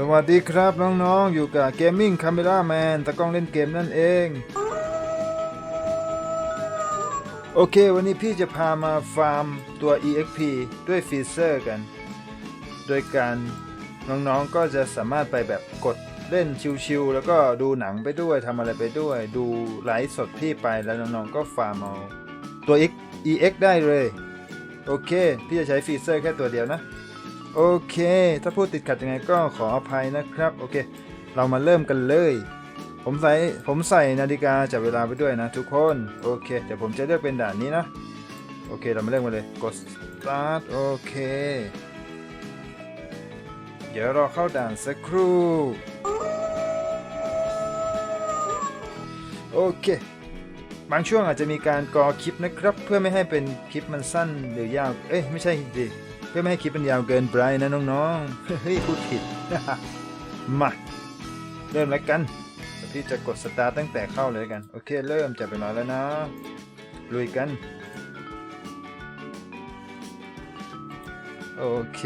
สวัสดีครับน้องๆ อยู่กับ Gaming Camera Man ตะกล้องเล่นเกมนั่นเอง โอเค วันนี้พี่จะพามาฟาร์มตัว EXP ด้วยฟีเซอร์กัน โดยการน้องๆ ก็จะสามารถไปแบบกดเล่นชิวๆ แล้วก็ดูหนังไปด้วยทำอะไรไปด้วย ดูไลฟ์สดพี่ไปแล้วน้องๆ ก็ฟาร์มเอาตัว EX ได้เลย โอเค พี่จะใช้ฟีเซอร์แค่ตัวเดียวนะ โอเค ถ้าพูดติดขัดยังไงก็ขออภัยนะครับ โอเค เรามาเริ่มกันเลย ผมใส่ผมใส่นาฬิกาจับเวลาไปด้วยนะทุกคน โอเค เดี๋ยวผมจะเลือกเป็นด่านนี้นะ โอเค เรามาเริ่มกันเลย กด start โอเค เดี๋ยวรอเข้าด่านสักครู่ โอเค บางช่วงอาจจะมีการกอคลิปนะครับ เพื่อไม่ให้เป็นคลิปมันสั้นหรือยาว เอ้ยไม่ใช่ดิ เพื่อไม่ให้คลิปมันยาวเกินไปนะน้องๆ เฮ้ยพูดผิด มา เริ่มแล้วกันพี่จะกดสตาร์ตั้งแต่เข้าเลยด้วกัน โอเค เริ่มจับเวลาแล้วนะ ลุยกัน โอเค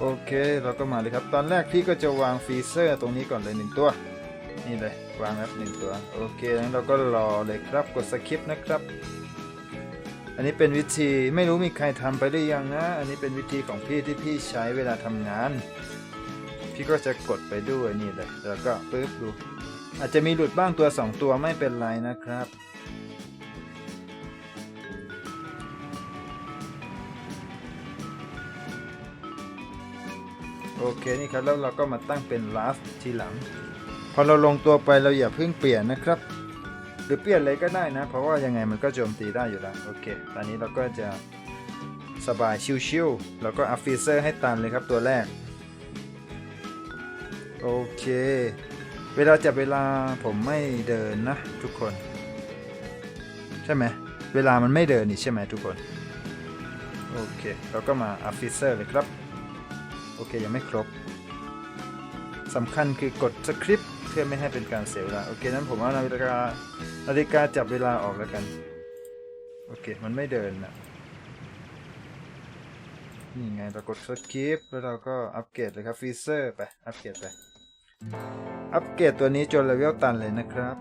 โอเค เราก็มาเลยครับ ตอนแรกพี่ก็จะวางฟรีเซอร์ตรงนี้ก่อนเลยหนึ่งตัว นี่เลยวางครับหนึ่งตัว โอเคงั้นเราก็รอเลยครับ กดสคริปต์นะครับ อันนี้เป็นวิธีไม่รู้มีใครทำไปหรือยังนะ อันนี้เป็นวิธีของพี่ที่พี่ใช้เวลาทำงาน พี่ก็จะกดไปด้วยนี่เลย แล้วก็ปึ๊บดู อาจจะมีหลุดบ้างตัว 2 ตัวไม่เป็นไรนะครับ โอเคนี่ครับแล้วเราก็มาตั้งเป็น last ทีหลัง พอเราลงตัวไปเราอย่าเพิ่งเปลี่ยนนะครับ หรือเปลี่ยนเลยก็ได้นะ เพราะว่ายังไงมันก็โจมตีได้อยู่แล้วโอเค ตอนนี้เราก็จะสบายชิวๆแล้วก็อัพฟีเซอร์ให้ตันเลยครับตัวแรก โอเค เวลาจับเวลาผมไม่เดินนะทุกคน ใช่ไหมเวลามันไม่เดินนี่ใช่ไหมทุกคน โอเค เราก็มาอัพฟีเซอร์เลยครับ โอเค ยังไม่ครบสำคัญคือกดสคริปต์เพื่อไม่ให้เป็นการเสียเวลา โอเค นั้นผมเอานาฬิกานาฬิกาจับเวลาออกแล้วกัน โอเค มันไม่เดินนะนี่ไงเรากดสคริปต์แล้วเราก็อัปเกรดเลยครับฟีเซอร์ไป อัปเกรดไป อัปเกรดตัวนี้จนเลเวลตันเลยนะครับ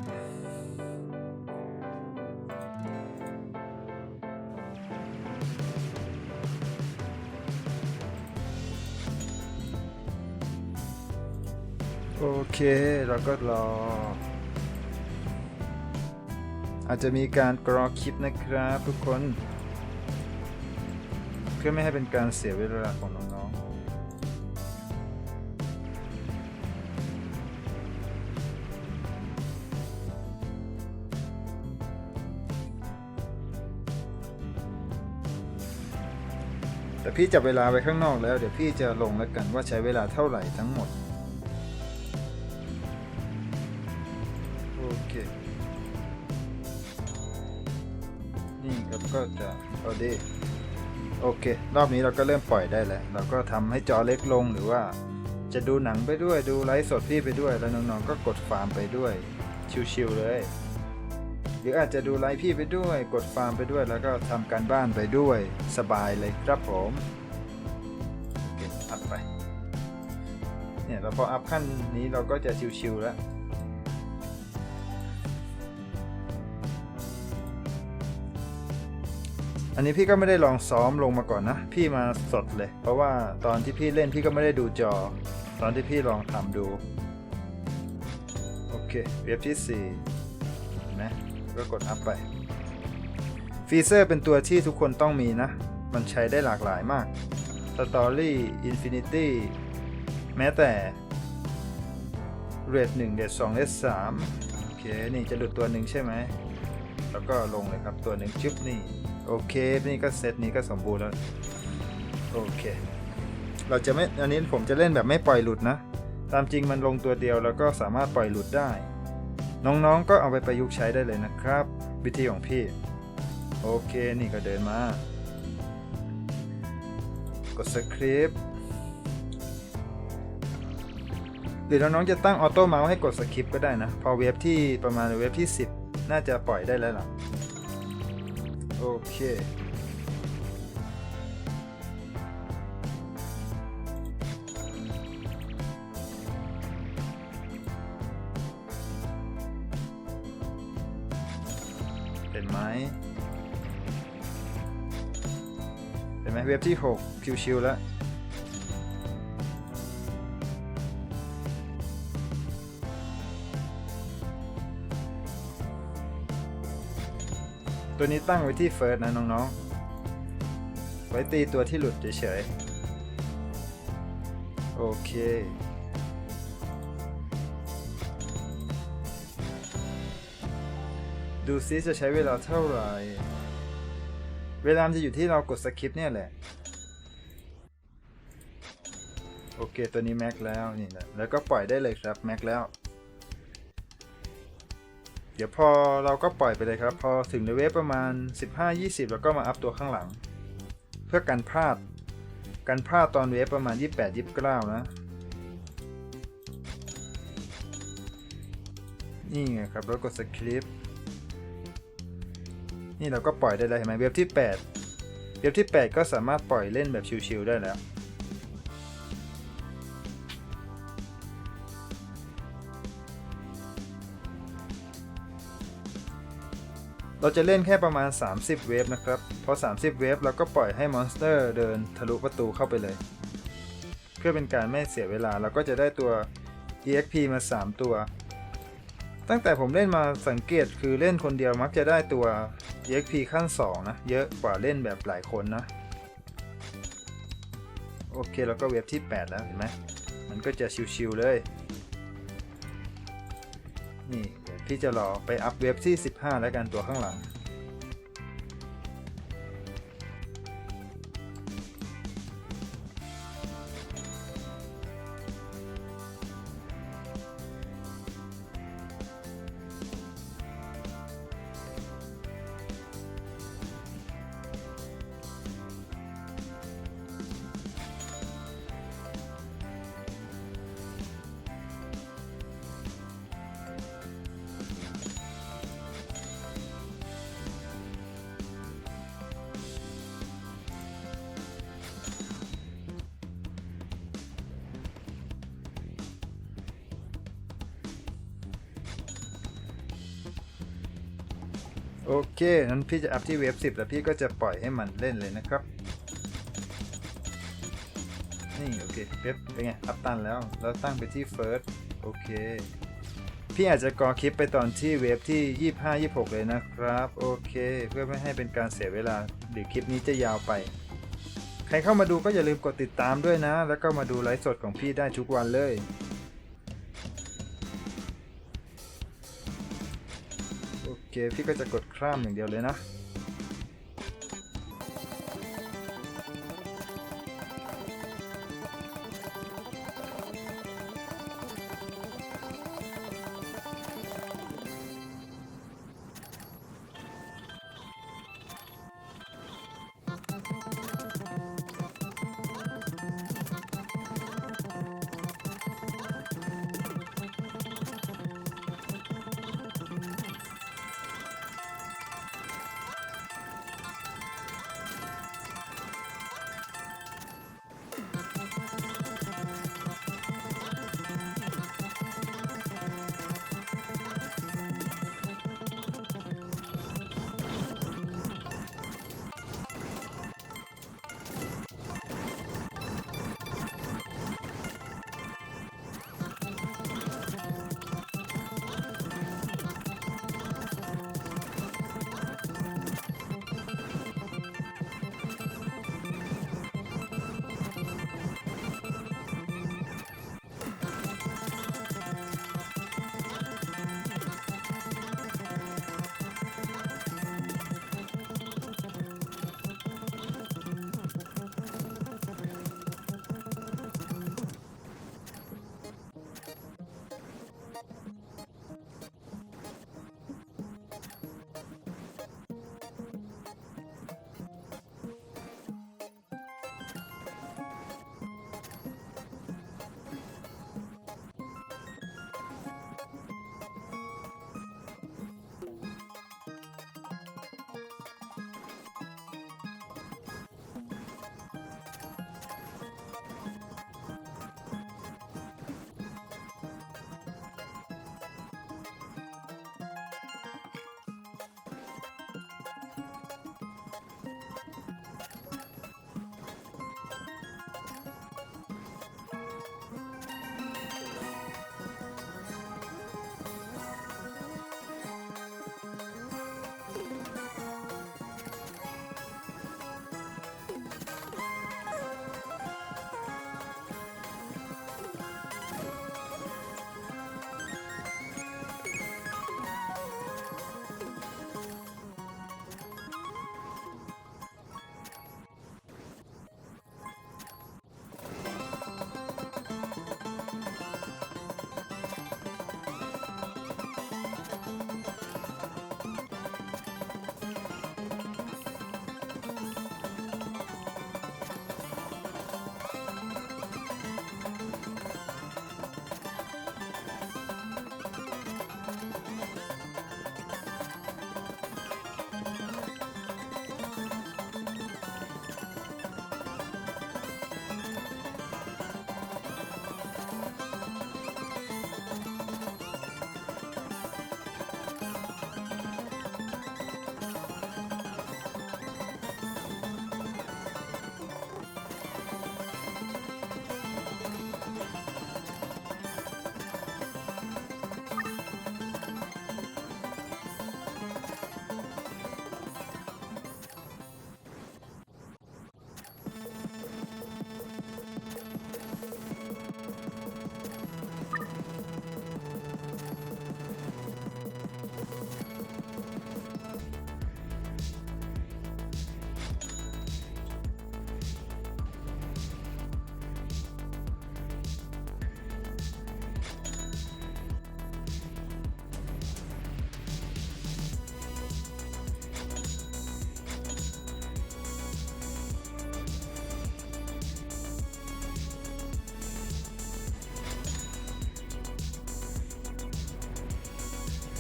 โอเคเราก็รอ อาจจะมีการกรอคลิปนะครับทุกคน เพื่อไม่ให้เป็นการเสียเวลาของน้องๆ แต่พี่จับเวลาไว้ข้างนอกแล้ว เดี๋ยวพี่จะลงแล้วกันว่าใช้เวลาเท่าไหร่ทั้งหมด ก็จะเอาดีโอเค รอบนี้เราก็เริ่มปล่อยได้แล้ว เราก็ทำให้จอเล็กลงหรือว่า จะดูหนังไปด้วยดูไลฟ์สดพี่ไปด้วย แล้วน้องๆก็กดฟาร์มไปด้วย ชิวๆเลย หรืออาจจะดูไลฟ์พี่ไปด้วย กดฟาร์มไปด้วย แล้วก็ทำการบ้านไปด้วย สบายเลยครับผมโอเคอัพไป เนี่ยเราพออัพขั้นนี้เราก็จะชิวๆแล้ว อันนี้พี่ก็ไม่ได้ลองซ้อมลงมาก่อนนะ พี่มาสดเลย เพราะว่าตอนที่พี่เล่นพี่ก็ไม่ได้ดูจอ ตอนที่พี่ลองทำดู โอเคเว็บที่4เห็นไหมก็กดอัพไปฟีเซอร์เป็นตัวที่ทุกคนต้องมีนะ มันใช้ได้หลากหลายมาก Story Infinity แม้แต่เรท1เรท2เรท3โอเค นี่จะหลุดตัวหนึ่งใช่ไหม แล้วก็ลงเลยครับตัวหนึ่งชึบนี่ โอเค นี่ก็เซตนี้ก็สมบูรณ์แล้ว โอเค เราจะไม่ อันนี้ผมจะเล่นแบบไม่ปล่อยหลุดนะ ตามจริงมันลงตัวเดียวแล้วก็สามารถปล่อยหลุดได้ น้องๆ ก็เอาไปประยุกต์ใช้ได้เลยนะครับ วิธีของพี่ โอเค นี่ก็เดินมา กดสคริปต์หรือน้องๆจะตั้งออโต้เมาส์ให้กดสคริปก็ได้นะ พอเวฟที่ประมาณเวฟที่ 10 น่าจะปล่อยได้แล้วล่ะ โอเค เห็นไหมเห็นไหมเว็บที่ 6 ชิวๆแล้ว ตัวนี้ตั้งไว้ที่เฟิร์สนะน้องๆ ไว้ตีตัวที่หลุดเฉยๆ โอเค ดูซิจะใช้เวลาเท่าไหร่ เวลาจะอยู่ที่เรากดสคริปเนี่ยแหละ โอเค ตัวนี้แม็กแล้วนี่แหละแล้วก็ปล่อยได้เลยครับแม็กแล้ว เดี๋ยวพอเราก็ปล่อยไปเลยครับ พอถึงในเวฟประมาณ 15-20 แล้วก็มาอัพตัวข้างหลัง เพื่อกันพลาดกันพลาดตอนเวฟประมาณ 28-29 นะ นี่ไงครับแล้วกดสคริปต์นี่เราก็ปล่อยได้แล้วเห็นไหมเว็บที่ 8 เว็บที่ 8 ก็สามารถปล่อยเล่นแบบชิวๆได้แล้ว เราจะเล่นแค่ประมาณ 30 เวฟนะครับ พอ 30 เวฟเราก็ปล่อยให้มอนสเตอร์เดินทะลุประตูเข้าไปเลย เพื่อเป็นการไม่เสียเวลาเราก็จะได้ตัว EXP มา 3 ตัว ตั้งแต่ผมเล่นมาสังเกตคือเล่นคนเดียวมักจะได้ตัว EXP ขั้น 2 นะ เยอะกว่าเล่นแบบหลายคนนะ โอเคแล้วก็เว็บที่ 8 แล้วเห็นไหมมันก็จะชิวๆเลย นี่ ที่จะรอไปอัพเว็บที่ 15 แล้วกันตัวข้างหลัง โอเค นั้นพี่จะอัพที่เว็บ10 แล้วพี่ก็จะปล่อยให้มันเล่นเลยนะครับ นี่โอเคเว็บเป็นไง อัพตันแล้วเราตั้งไปที่ first โอเค พี่อาจจะกอคลิปไปตอนที่เว็บที่ 25 26 เลยนะครับ โอเค เพื่อไม่ให้เป็นการเสียเวลา หรือคลิปนี้จะยาวไป ใครเข้ามาดูก็อย่าลืมกดติดตามด้วยนะ แล้วก็มาดูไลฟ์สดของพี่ได้ทุกวันเลย พี่ก็จะกดข้ามอย่างเดียวเลยนะ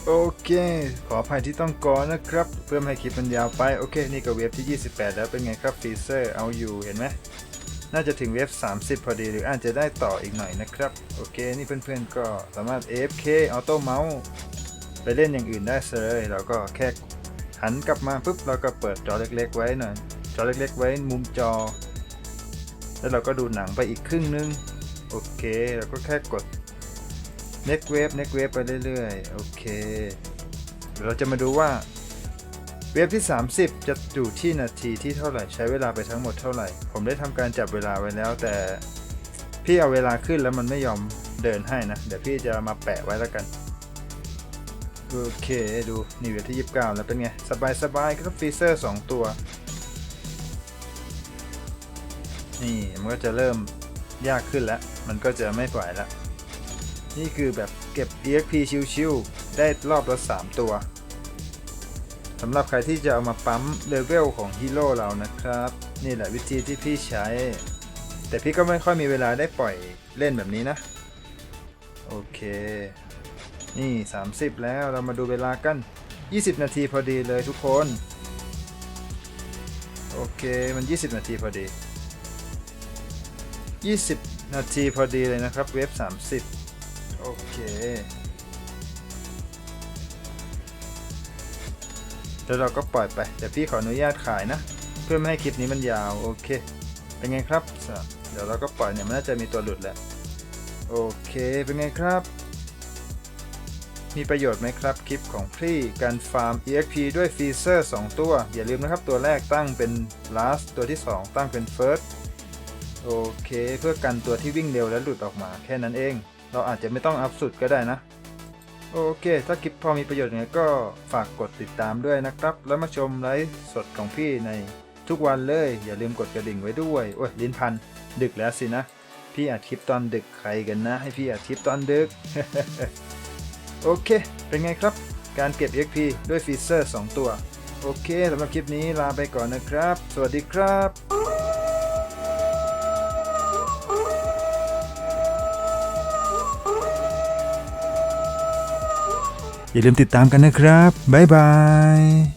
โอเค ขออภัยที่ต้องกอนะครับ เพื่อไม่ให้คลิปมันยาวไป โอเค นี่ก็เวฟที่ 28 แล้วเป็นไงครับฟีเซอร์เอาอยู่เห็นไหมน่าจะถึงเวฟ 30 พอดีหรืออาจจะได้ต่ออีกหน่อยนะครับ โอเค นี่เพื่อนๆก็สามารถ AFK ออโต้เมาส์ไปเล่นอย่างอื่นได้เลยเราก็แค่หันกลับมาปุ๊บเราก็เปิดจอเล็กๆ ไว้หน่อย จอเล็กๆ ไว้มุมจอ แล้วเราก็ดูหนังไปอีกครึ่งนึง โอเคเราก็แค่กด next wave next wave ไปเรื่อยๆ โอเค เดี๋ยวเราจะมาดูว่า เวฟที่ 30 จะอยู่ที่นาทีที่เท่าไหร่ ใช้เวลาไปทั้งหมดเท่าไหร่ ผมได้ทำการจับเวลาไว้แล้ว แต่พี่เอาเวลาขึ้นแล้วมันไม่ยอมเดินให้นะ เดี๋ยวพี่จะมาแปะไว้แล้วกัน โอเค ดูนี่เวฟที่ 29 แล้วเป็นไง สบายๆครับฟีเซอร์ 2 ตัว นี่มันก็จะเริ่มยากขึ้นแล้ว มันก็จะไม่ไหวแล้ว นี่คือแบบเก็บ EXP ชิวๆ ได้รอบละ 3 ตัวสำหรับใครที่จะเอามาปั๊มเลเวลของฮีโร่เรานะครับ นี่แหละวิธีที่พี่ใช้ แต่พี่ก็ไม่ค่อยมีเวลาได้ปล่อยเล่นแบบนี้นะ โอเค นี่ 30 แล้วเรามาดูเวลากัน 20 นาทีพอดีเลยทุกคน โอเคมัน 20 นาทีพอดี 20 นาทีพอดีเลยนะครับเวฟ30 โอเคแล้วเราก็ปล่อยไปแต่พี่ขออนุญาตขายนะ เพื่อไม่ให้คลิปนี้มันยาว โอเค เป็นไงครับ เดี๋ยวเราก็ปล่อยเนี่ยมันน่าจะมีตัวหลุดแหละโอเค เป็นไงครับ มีประโยชน์ไหมครับ คลิปของพี่การฟาร์ม EXP ด้วยฟีเซอร์2ตัว อย่าลืมนะครับ ตัวแรกตั้งเป็น last ตัวที่ 2 ตั้งเป็น first โอเค เพื่อกันตัวที่วิ่งเร็วและหลุดออกมาแค่นั้นเอง เราอาจจะไม่ต้องอัพสุดก็ได้นะ โอเค ถ้าคลิปพอมีประโยชน์ไงก็ฝากกดติดตามด้วยนะครับ แล้วมาชมไลฟ์สดของพี่ในทุกวันเลย อย่าลืมกดกระดิ่งไว้ด้วย โอ้ยลิ้นพัน ดึกแล้วสินะ พี่อัดคลิปตอนดึกใครกันนะ ให้พี่อัดคลิปตอนดึก โอเค เป็นไงครับ การเก็บ XP ด้วยฟีเซอร์ 2 ตัว โอเคสำหรับคลิปนี้ลาไปก่อนนะครับ สวัสดีครับ อย่าลืมติดตามกันนะครับ บ๊ายบาย